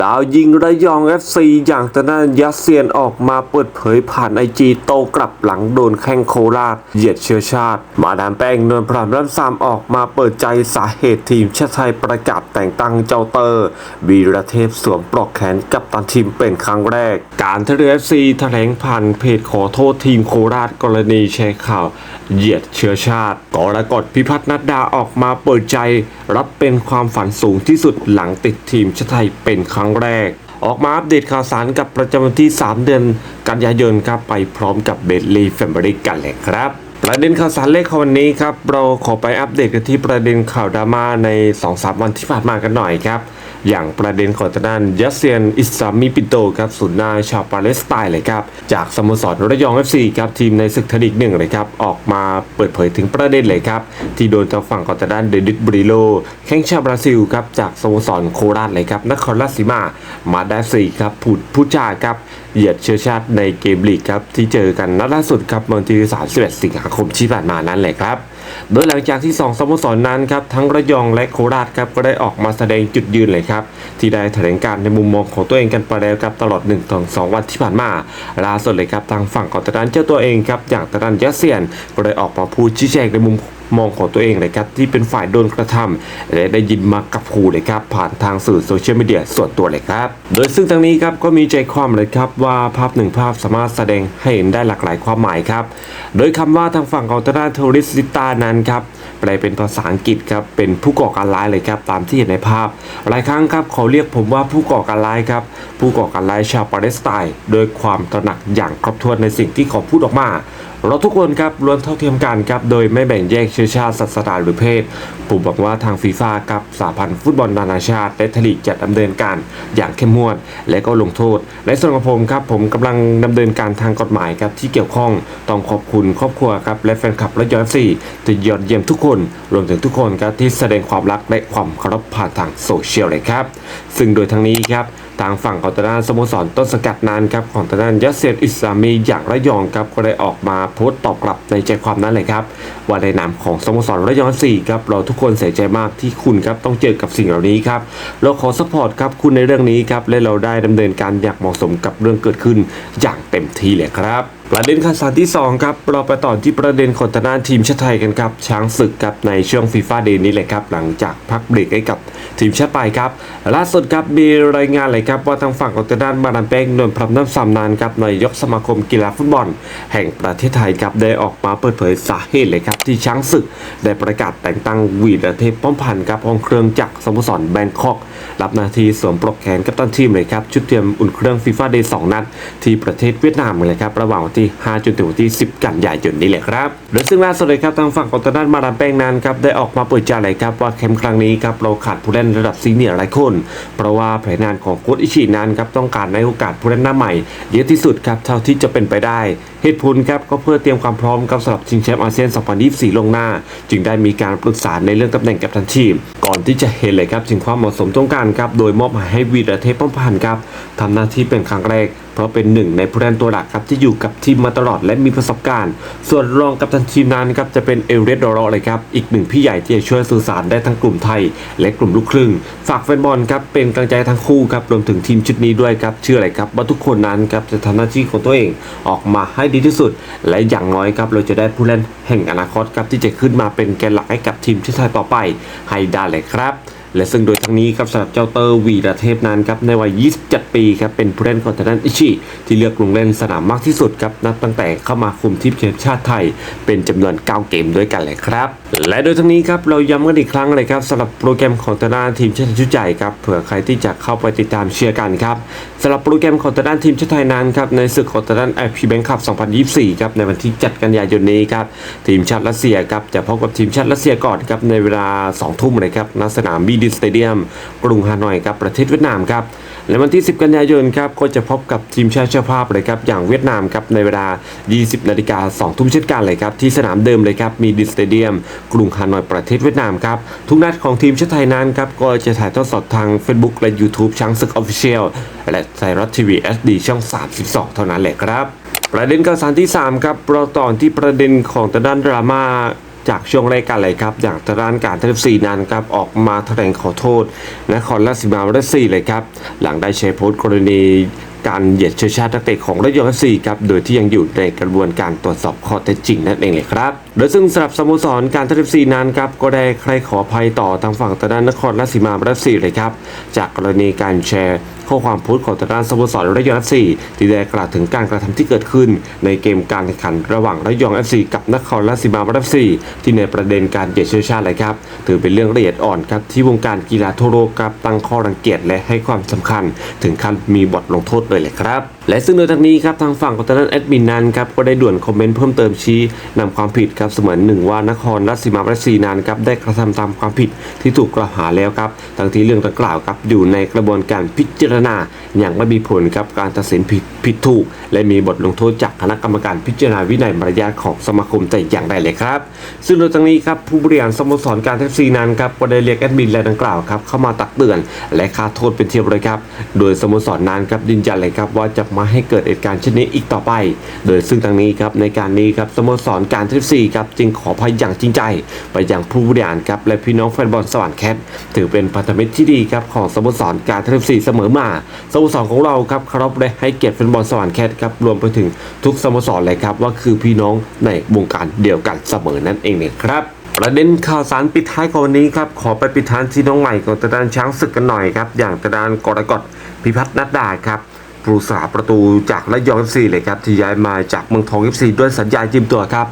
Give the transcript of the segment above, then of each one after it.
ดาวยิงระยอง FC อย่างตนายัสเซียนออกมาเปิดเผยผ่านไอจีโตกลับหลังโดนแข้งโคราช เหยียดเชื้อชาติ มาดามแป้งนวลพรามรัตซามออกมาเปิดใจสาเหตุทีมชาติไทยประกาศแต่งตั้งเจ้าเตอร์วีระเทพสวมปลอกแขนกับตันทีมเป็นครั้งแรก การทะเลเอฟซีแถลงผ่านเพจขอโทษทีมโคราชกรณีแชร์ข่าว เหยียดเชื้อชาติกรกฎพิพัฒน์นัดดาออกมาเปิดใจ รับเป็นความฝันสูงที่สุดหลังติดทีมชาติไทยเป็นครั้งั้งแรก ออกมาอัปเดตข่าวสารกับประจำวันที่ 3 เดือนกันยายนครับไปพร้อมกับเบลลี่แฟมบริกกันเลยครับ ประเด็นข่าวสารเลขของวันนี้ครับ เราขอไปอัปเดตกันที่ประเด็นข่าวดราม่าใน 2-3 วันที่ผ่านมากันหน่อยครับ อย่างประเด็นของทางด้านยัสเซียนอิสลามิปิโตครับศูนย์หน้าชาวปาเลสไตน์เลยครับจากสโมสรระยอง FC ครับทีมในศึกทลีกหนึ่งเลยครับออกมาเปิดเผยถึงประเด็นเลยครับที่โดนทางฝั่งของทางด้านเดนิสบริโลแข้งชาวบราซิลครับจากสโมสรโคราชเลยครับนครราชสีมามาได้สี่ครับพูดพูดจาครับเหยียดเชื้อชาติในเกมลีกครับที่เจอกันนัดล่าสุดครับวันที่31สิงหาคมที่ผ่านมานั้นเลยครับ โดยหลังจากที่ 2สโมสรนนั้นครับทั้งระยองและโคราชครับก็ได้ออกมาแสดงจุดยืนเลยครับที่ได้แถลงการในมุมมองของตัวเองกันไปแล้วครับตลอด1ถึงสวันที่ผ่านมาล่าสุดเลยครับทางฝั่งของตะดันเจ้าตัวเองครับอย่างตะดันยัสเซียนก็ได้ออกมาพูดชี้แจงในมุม มองของตัวเองเลยครับที่เป็นฝ่ายโดนกระทำและได้ยินมากับหูเลยครับผ่านทางสื่อโซเชียลมีเดียส่วนตัวเลยครับ โดยซึ่งทางนี้ครับก็มีใจความเลยครับว่าภาพหนึ่งภาพสามารถแสดงให้เห็นได้หลากหลายความหมายครับ โดยคำว่าทางฝั่งของตราโทริสติตานั้นครับแปลเป็นภาษาอังกฤษครับเป็นผู้ก่อการร้ายเลยครับตามที่เห็นในภาพ หลายครั้งครับเขาเรียกผมว่าผู้ก่อการร้ายครับผู้ก่อการร้ายชาวปาเลสไตน์โดยความตระหนักอย่างครบถ้วนในสิ่งที่เขาพูดออกมา เราทุกคนครับล้วนเท่าเทียมกันครับโดยไม่แบ่งแยกเชื้อชาติศาสนาหรือเพศผมบอกว่าทางฟีฟ่ากับสาพันธ์ฟุตบอลนานาชาติและทลีกจัดดำเนินการอย่างเข้มงวด และก็ลงโทษ และส่วนของผมครับผมกำลังดำเนินการทางกฎหมายครับที่เกี่ยวข้องต้องขอบคุณครอบครัวครับและแฟนคลับและยอดซีที่ยอดเยี่ยมทุกคน รวมถึงทุกคนครับที่แสดงความรักและความเคารพผ่านทางโซเชียลเลยครับ ซึ่งโดยทางนี้ครับทางฝั่งของทางด้านสโมสรต้นสกัดนั้นครับของทางด้านยัสเซียนอิสลามีอย่างระยองครับก็ได้ออกมาโพสต์ตอบกลับในใจความนั้นเลยครับว่าในนามของสโมสรระยองสี่ครับเราทุกคนเสียใจมากที่คุณครับต้องเจอกับสิ่งเหล่านี้ครับเราขอสปอร์ตครับคุณในเรื่องนี้ครับและเราได้ดำเนินการอย่างเหมาะสมกับเรื่องเกิดขึ้นอย่างเต็มที่เลยครับ ประเด็นข่าวสารที่ 2 ครับ เราไปต่อที่ประเด็นของทางด้านทีมชาติไทยกันครับ ช้างศึกครับในช่วงฟีฟ่าเดย์นี้เลยครับ หลังจากพักเบรกให้กับทีมชาติไปครับ ล่าสุดครับมีรายงานเลยครับว่าทางฝั่งของทางด้านมาดามแป้งนวลพรำน้ำสำนานครับนายกสมาคมกีฬาฟุตบอล แห่งประเทศไทยครับได้ออกมาเปิดเผยสาเหตุเลยครับที่ช้างศึกได้ประกาศแต่งตั้งวีระเทพป้อมพันธ์ครับองเครื่องจากสโมสรแบงคอก รับหน้าที่สวมปลอกแขนกัปตันทีมเลยครับชุดเตรียมอุ่นเครื่องฟีฟ่าเดย์สองนัดที่ประเทศเวียดนามเลยครับระหว่างวันที่5 จนถึงวันที่ 10 กันยายนนี้แหละครับโดยซึ่งล่าสุดเลยครับทางฝั่งของตนันมาดามแป้งนั้นครับได้ออกมาเปิดใจเลยครับว่าแคมป์ครั้งนี้ครับเราขาดผู้เล่นระดับซีเนียร์หลายคน เพราะว่าแผนงานของโค้ชอิชินั้นครับต้องการในโอกาสผู้เล่นหน้าใหม่เยอะที่สุดครับเท่าที่จะเป็นไปได้ เหตุผลครับก็เพื่อเตรียมความพร้อมกับสำหรับชิงแชมป์อาเซียน 2024 ลงหน้า จึงได้มีการปรึกษาในเรื่องตำแหน่งกัปตันทีม ก่อนที่จะเห็นเลยครับถึงความเหมาะสมต้องการครับโดยมอบหมายให้วีระเทพป้อมพันธ์ครับทำหน้าที่เป็นครั้งแรกเพราะเป็นหนึ่งในผู้เล่นตัวหลักครับที่อยู่กับทีมมาตลอดและมีประสบการณ์ ส่วนรองกัปตันทีมนั้นครับจะเป็นเอเรสดอรอเลยครับอีกหนึ่งพี่ใหญ่ที่จะช่วยสื่อสารได้ทั้งกลุ่มไทย และกลุ่มลูกครึ่ง ฝากแฟนบอลครับเป็นกำลังใจทั้งคู่ครับรวมถึงทีมชุดนี้ด้วยครับเชื่อเลยครับว่าทุกคนนั้นครับจะทำหน้าที่ของตัวเองออกมาให้ดีที่สุด และอย่างน้อยครับเราจะได้ผู้เล่นแห่งอนาคตครับที่จะขึ้นมาเป็นแกนหลักให้กับทีมชาติไทยต่อไปให้ได้เลยครับ และซึ่งโดยทั้งนี้ครับสำหรับเจ้าเตอร์วีระเทพนั้นครับในวัย 27 ปีครับเป็นผู้เล่นของทางด้านอิชิที่เลือกลงเล่นสนามมากที่สุดครับนับตั้งแต่เข้ามาคุมทีมชาติไทย เป็นจำนวน 9 เกมด้วยกันเลยครับ และโดยทั้งนี้ครับเราย้ำกันอีกครั้งเลยครับสำหรับโปรแกรมของทางด้านทีมชาติชุดใหญ่ครับเผื่อใครที่จะเข้าไปติดตามเชียร์กันครับสำหรับโปรแกรมของทางด้านทีมชาติไทยนั้นครับในศึกของทางด้านไอพีแบงค์คัพ2024 ครับในวันที่ 7 กันยายนนี้ครับทีมชาติรัสเซียครับจะพบกับทีมชาติรัสเซียก่อนครับในเวลา 2 ทุ่มเลยครับณสนามบีดินสเตเดียม กรุงฮานอยครับประเทศเวียดนามครับและวันที่ 10 กันยายนครับก็จะพบกับทีมชาติเจ้าภาพเลยครับอย่างเวียดนามครับในเวลา 20 นาฬิกา 2 ทุ่มเช่นกันเลยครับที่สนามเดิมเลยครับมีดิสเตเดียม กรุงฮานอยประเทศเวียดนามครับทุกนัดของทีมชาติไทยนั้นครับก็จะถ่ายทอดสดทาง Facebook และ YouTube ช้างศึกออฟฟิเชียลและไทยรัฐทีวี SD ช่อง 32 เท่านั้นแหละครับ ประเด็นข่าวสารที่ 3 ครับเราต่อที่ประเด็นของทางด้านดราม่า จากช่วงรายการเลยครับอย่างทางด้านการทเลซีนั้นครับออกมาแถลงขอโทษนครราชสีมาวันที่สี่เลยครับ หลังได้แชร์โพสต์กรณีการเหยียดเชื้อชาตินักเตะของระยองซีครับ โดยที่ยังอยู่ในกระบวนการตรวจสอบข้อเท็จจริงนั่นเองเลยครับ โดยซึ่งสำหรับสโมสรการเทเลซีนั้นครับ ก็ได้ใครขออภัยต่อทางฝั่งทางด้านนครราชสีมาวันที่สี่เลยครับ จากกรณีการแชร์ ข้อความโพสต์ของทางด้านสโมสรระยอง FC ที่ได้กล่าวถึงการกระทำที่เกิดขึ้น ในเกมการแข่งขันระหว่างระยอง FC กับนครราชสีมาวัน FC ที่ในประเด็นการเหยียดเชื้อชาติเลยครับถือเป็นเรื่องละเอียดอ่อนครับที่วงการกีฬาทั่วโลกครับตั้งข้อรังเกียจและให้ความสำคัญ ถึงขั้นมีบทลงโทษเลยแหละครับ และซึ่งโดยทางนี้ครับทางฝั่งของทางด้านแอดมินนั้นครับก็ได้ด่วนคอมเมนต์เพิ่มเติมชี้นำความผิดครับเสมือนหนึ่งว่านครราชสีมาวัน FC นั้นครับได้กระทำตามความผิดที่ถูกกล่าวหาแล้วครับทั้งที่เรื่องดังกล่าวครับอยู่ในกระบวนการพิจารณาอย่างไม่มีผลครับการตัดสินผิดผิดถูก และมีบทลงโทษจากคณะกรรมการพิจารณาวินัยมารยาทของสมาคมแต่อย่างใดเลยครับ ซึ่งโดยทางนี้ครับผู้บริหารสโมสรการแท็กซี่นั้นครับก็ได้เรียกแอดมินและดังกล่าวครับเข้ามาตักเตือน และค่าโทษเป็นเทียบเลยครับ โดยสโมสรนั้นครับยืนยันเลยครับว่าจะไม่ให้เกิดเหตุการณ์เช่นนี้อีกต่อไป โดยซึ่งทางนี้ครับในการนี้ครับสโมสรการแท็กซี่ครับจึงขออภัยอย่างจริงใจ ไปยังผู้บริหารครับและพี่น้องแฟนบอลสวรรค์แคทถือเป็นพันธมิตรที่ดีครับของสโมสรการแท็กซี่เสมอมาสโมสรของเราครับเคารพและให้เกียรติแฟนบอลสวรรค์แคทครับรวมไปถึงทุกสโมสรเลยครับว่าคือพี่น้องในวงการเดียวกันเสมอนั่นเองเนี่ยครับประเด็นข่าวสารปิดท้ายของวันนี้ครับ ขอไปปิดท้ายที่น้องใหม่ของตะดานช้างศึกกันหน่อยครับ อย่างตะดานกรกฎพิพัฒน์นัดดาครับผู้สาประตูจากระยองซีเลยครับ ที่ย้ายมาจากเมืองทองเอฟซีด้วยสัญญายืมตัวครับ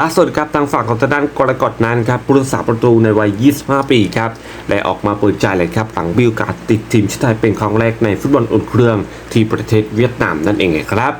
ล่าสุดครับทางฝั่งของทางด้านกรกฎนั้นครับผู้รักษาประตูในวัย 25 ปีครับได้ออกมาเปิดใจเลยครับ หลังบิวการติดทีมชาติไทยเป็นครั้งแรกในฟุตบอลอุ่นเครื่องที่ประเทศเวียดนามนั่นเองครับ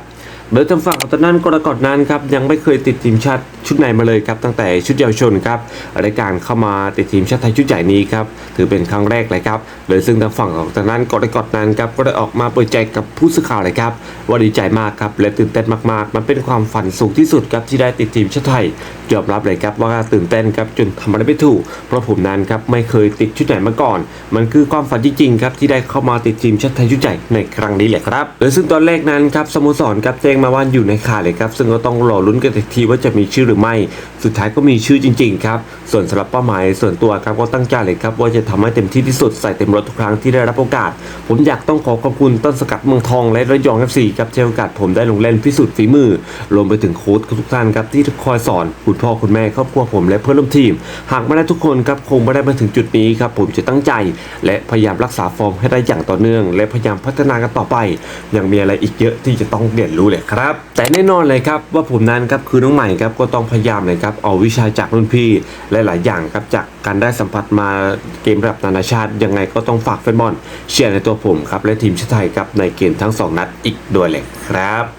โดยทางฝั่งของตอนนั้นกรกฎนั้นครับยังไม่เคยติดทีมชาติชุดไหนมาเลยครับตั้งแต่ชุดเยาวชนครับรายการเข้ามาติดทีมชาติไทยชุดใหญ่นี้ครับถือเป็นครั้งแรกเลยครับโดยซึ่งทางฝั่งของตอนนั้นกรกฎนั้นครับก็ได้ออกมาเปิดใจกับผู้สื่อข่าวเลยครับว่าดีใจมากครับและตื่นเต้นมากๆ มันเป็นความฝันสูงที่สุดครับที่ได้ติดทีมชาติไทยยอมรับเลยครับว่าตื่นเต้นครับจนทำอะไรไม่ถูก เพราะผมนั้นครับไม่เคยติดชุดไหนมาก่อน มันคือความฝันจริงๆครับที่ได้เข้ามาติดทีมชาติไทยชุดใหญ่ในครั้งนี้แหละครับโดยซึ่งตอนแรกนั้นครับสโมสรครับแจ้งมาว่าอยู่ในข่ายเลยครับ ซึ่งก็ต้องรอลุ้นกันอีกทีว่าจะมีชื่อหรือไม่ สุดท้ายก็มีชื่อจริง ๆ ครับ ส่วนสำหรับเป้าหมายส่วนตัวครับก็ตั้งใจเลยครับ ว่าจะทำให้เต็มที่ที่สุดใส่เต็มรถทุกครั้งที่ได้รับโอกาส ผมอยากต้องขอขอบคุณต้นสกัดเมืองทองและระยอง FC ครับที่โอกาสผมได้ลงเล่นพิสูจน์ฝีมือรวมไปถึงโค้ชทุกท่านครับที่คอยสอนคุณพ่อคุณแม่ครอบครัวผมและเพื่อนร่วมทีม หากไม่ได้ทุกคนครับคงไม่ได้มาถึงจุดนี้ครับผมจะตั้งใจ และพยายามรักษาฟอร์มให้ได้อย่างต่อเนื่อง และพยายามพัฒนากันต่อไป ยังมีอะไรอีกเยอะที่จะต้องเรียนรู้เลยครับ แต่แน่นอนเลยครับว่าผมนั้นครับคือน้องใหม่ครับก็ต้องพยายามเลยครับเอาวิชาจากรุ่นพี่และหลายอย่างครับจากการได้สัมผัสมาเกมระดับนานาชาติยังไงก็ต้องฝากแฟนบอลเชียร์ในตัวผมครับและทีมชาติไทยครับในเกมทั้งสองนัดอีกด้วยเลยครับ